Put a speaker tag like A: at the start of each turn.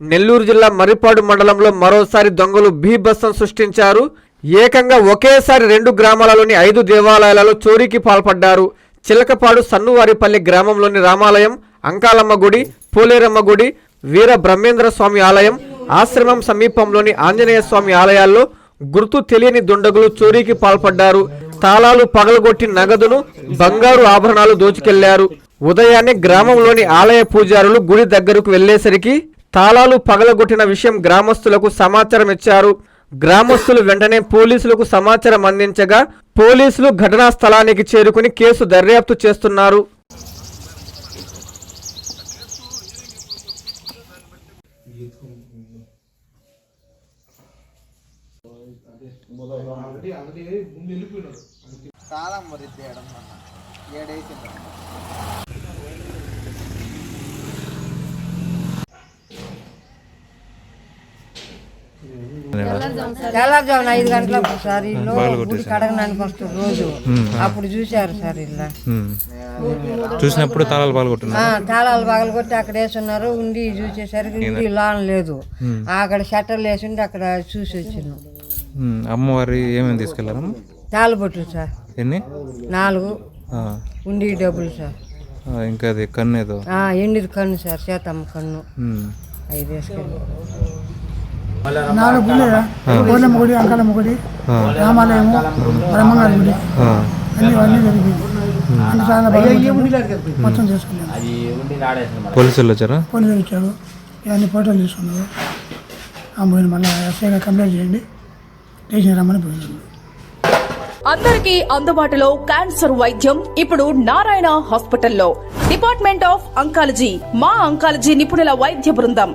A: నెల్లూరు జిల్లా మర్రిపాడు మండలంలో మరోసారి దొంగలు బీభత్సం సృష్టించారు. ఏకంగా ఒకేసారి రెండు గ్రామాలలోని ఐదు దేవాలయాలలో చోరీకి పాల్పడ్డారు. చిలకపాడు సన్నువారిపల్లి గ్రామంలోని రామాలయం అంకాలమ్మ గుడి పోలేరమ్మ గుడి వీర బ్రహ్మేంద్ర స్వామి ఆలయం ఆశ్రమం సమీపంలోని ఆంజనేయ స్వామి ఆలయాల్లో గుర్తు తెలియని దుండగులు చోరీకి పాల్పడ్డారు. తాళాలు పగలగొట్టి నగదును బంగారు ఆభరణాలు దోచుకెళ్ళారు. ఉదయాన్నే గ్రామంలోని ఆలయ పూజారులు గుడి దగ్గరకు వెళ్ళేసరికి తాళాలు పగలగొట్టిన విషయం గ్రామస్తులకు సమాచారం ఇచ్చారు. గ్రామస్తులు వెంటనే పోలీసులకు సమాచారం అందించగా పోలీసులు ఘటనా స్థలానికి చేరుకుని కేసు దర్యాప్తు చేస్తున్నారు.
B: కాలం మరి
C: తెల్లారుజామున ఐదు గంటలకు సార్ ఇల్లు గుడి కడగడానికి వస్తారు రోజు. అప్పుడు చూశారు సార్ ఇలా
D: ఉమ్. చూసినప్పుడు తాళాలు పాల్గొట్టున్నారు
C: ఆ, తాళాలు పగలు కొట్టి అక్కడ వేసున్నారు ఉండి చూసేసరికి ఇంటి లోన్ లేదు. అక్కడ షట్టర్లు వేసి ఉండి అక్కడ చూసి వచ్చినాం.
D: అమ్మవారి ఏమేమి తీసుకెళ్ళారమ్మ
C: తాళబొట్లు సార్.
D: ఎన్ని?
C: నాలుగు. ఉండి డబ్బులు సార్.
D: ఇంకా అది కన్ను ఏదో
C: ఎండిది కన్ను సార్ సీతమ్మ కన్ను. ఐదు వేసుకెళ్ళి
E: నాలుగు గుడి కోళ్ళమ్మ గుడి అంకాలమ్మ గుడి రామాలయము బ్రహ్మంగారి గుడి.
D: ఆ.
E: అన్ని అన్నీ జరిగింది చాలా బాగా మొత్తం- చేసుకున్నాను
D: పోలీసులు వచ్చారా?
E: పోలీసులు ఇచ్చారు ఇవన్నీ ఫోటోలు తీసుకున్నారు. ఆ పోయిన మళ్ళీ ఎస్ఐగా కంప్లైంట్ చేయండి. స్టేషన్ రమ్మని పోయినారు.
F: అందరికీ అందుబాటులో క్యాన్సర్ వైద్యం ఇప్పుడు నారాయణ హాస్పిటల్లో. డిపార్ట్మెంట్ ఆఫ్ అంకాలజీ మా అంకాలజీ నిపుణుల వైద్య బృందం.